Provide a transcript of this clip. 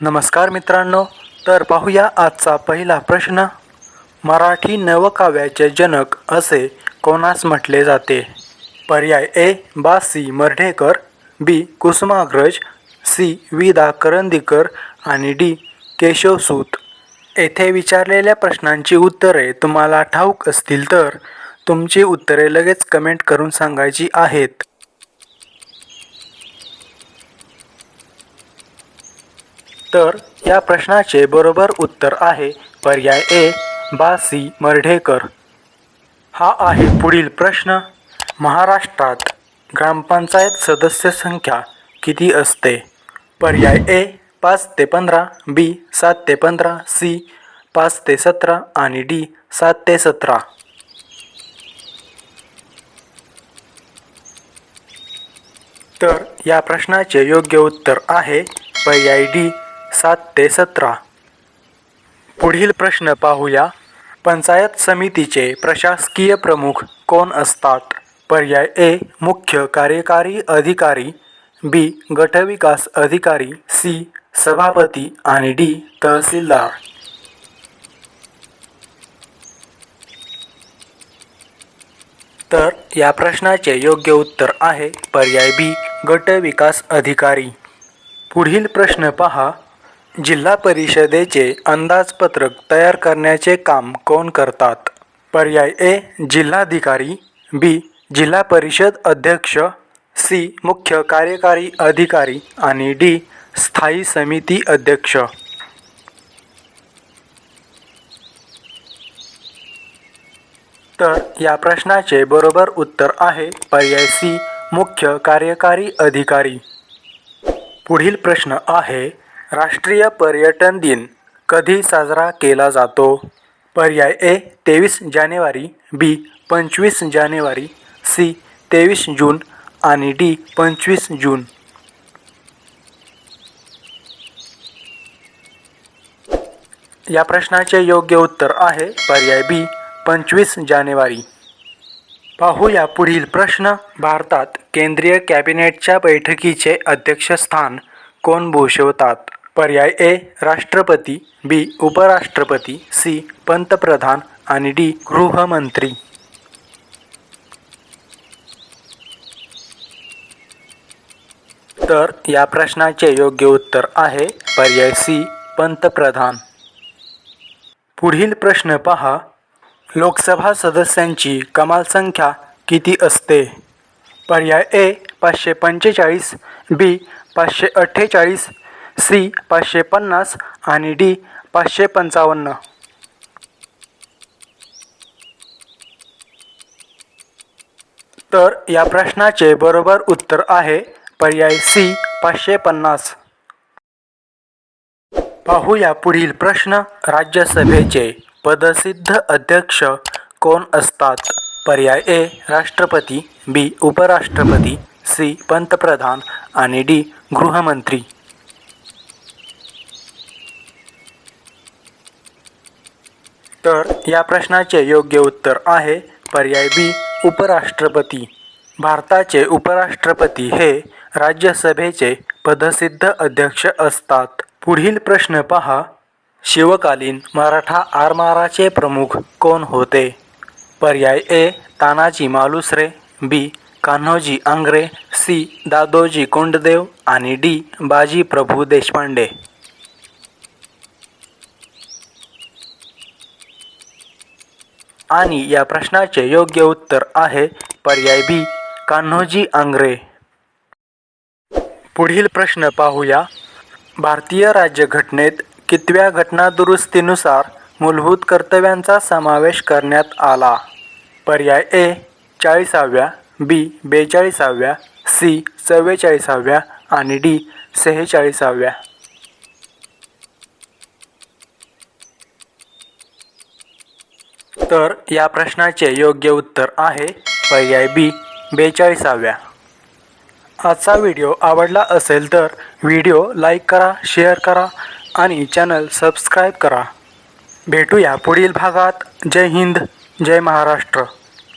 नमस्कार मित्रांनो तर पाहूया आजचा पहिला प्रश्न. मराठी नवकाव्याचे जनक असे कोणास म्हटले जाते? पर्याय ए बा सी मर्ढेकर बी कुसुमाग्रज सी वि दा करंदीकर आणि डी केशवसूत येथे विचारलेल्या प्रश्नांची उत्तरे तुम्हाला ठाऊक असतील तर तुमची उत्तरे लगेच कमेंट करून सांगायची आहेत. तर या प्रश्नाचे बरोबर उत्तर आहे पर्याय ए बासी मर्ढेकर. हा आहे पुढील प्रश्न. महाराष्ट्रात ग्रामपंचायत सदस्य संख्या किती असते? पर्याय ए पाच ते पंधरा बी सात ते पंधरा सी पाच ते सतरा आणि डी सात ते सतरा. तर या प्रश्नाचे योग्य उत्तर आहे पर्याय डी सात ते सतरा. पुढील प्रश्न पाहूया. पंचायत समितीचे प्रशासकीय प्रमुख कोण असतात? पर्याय ए मुख्य कार्यकारी अधिकारी बी गटविकास अधिकारी सी सभापती आणि डी तहसीलदार. तर या प्रश्नाचे योग्य उत्तर आहे पर्याय बी गट विकास अधिकारी. पुढील प्रश्न पहा. जिल्हा परिषदेचे अंदाजपत्रक तयार करण्याचे काम कोण करतात? पर्याय ए जिल्हाधिकारी. बी जिल्हा परिषद अध्यक्ष. सी मुख्य कार्यकारी अधिकारी. आणि डी स्थायी समिती अध्यक्ष. तर या प्रश्नाचे बरोबर उत्तर आहे पर्याय सी मुख्य कार्यकारी अधिकारी. पुढील प्रश्न आहे राष्ट्रीय पर्यटन दिन कधी साजरा केला जातो? पर्याय ए तेवीस जानेवारी बी पंचवीस जानेवारी सी तेवीस जून आणि डी पंचवीस जून. या प्रश्नाचे योग्य उत्तर आहे पर्याय बी पंचवीस जानेवारी. पाहूया पुढील प्रश्न. भारतात केंद्रीय कॅबिनेटच्या बैठकीचे अध्यक्षस्थान कोण भूषवतात? पर्याय ए राष्ट्रपती बी उपराष्ट्रपती सी पंतप्रधान आणि डी गृहमंत्री. तर या प्रश्नाचे योग्य उत्तर आहे पर्याय सी पंतप्रधान. पुढील प्रश्न पहा. लोकसभा सदस्यांची कमाल संख्या किती असते? पर्याय ए पाचशे पंचेचाळीस बी पाचशे अठ्ठेचाळीस सी पाचशे पन्नास आणि डी पाचशे पंचावन्न तर या प्रश्नाचे बरोबर उत्तर आहे पर्याय सी पाचशे पन्नास पाहूया पुढील प्रश्न. राज्यसभेचे पदसिद्ध अध्यक्ष कोण असतात? पर्याय ए राष्ट्रपती बी उपराष्ट्रपती सी पंतप्रधान आणि डी गृहमंत्री. तर या प्रश्नाचे योग्य उत्तर आहे पर्याय बी उपराष्ट्रपती. भारताचे उपराष्ट्रपती हे राज्यसभेचे पदसिद्ध अध्यक्ष असतात. पुढील प्रश्न पहा. शिवकालीन मराठा आरमाराचे प्रमुख कोण होते? पर्याय A Tanaji Malusare B Kanhoji Angre C Dadoji Konddev आणि डी बाजी प्रभू देशपांडे. आणि या प्रश्नाचे योग्य उत्तर आहे पर्याय बी कान्होजी आंग्रे. पुढील प्रश्न पाहूया. भारतीय राज्यघटनेत कितव्या घटनादुरुस्तीनुसार मूलभूत कर्तव्यांचा समावेश करण्यात आला? पर्याय ए चाळीसाव्या बी बेचाळीसाव्या सी चव्वेचाळीसाव्या आणि डी सेहेचाळीसाव्या. तर या प्रश्नाचे योग्य उत्तर आहे पर्याय बी बेचाळीसाव्या. आजचा व्हिडिओ आवडला असेल तर व्हिडिओ लाईक करा शेअर करा आणि चॅनल सबस्क्राईब करा. भेटूया पुढील भागात. जय हिंद जय महाराष्ट्र.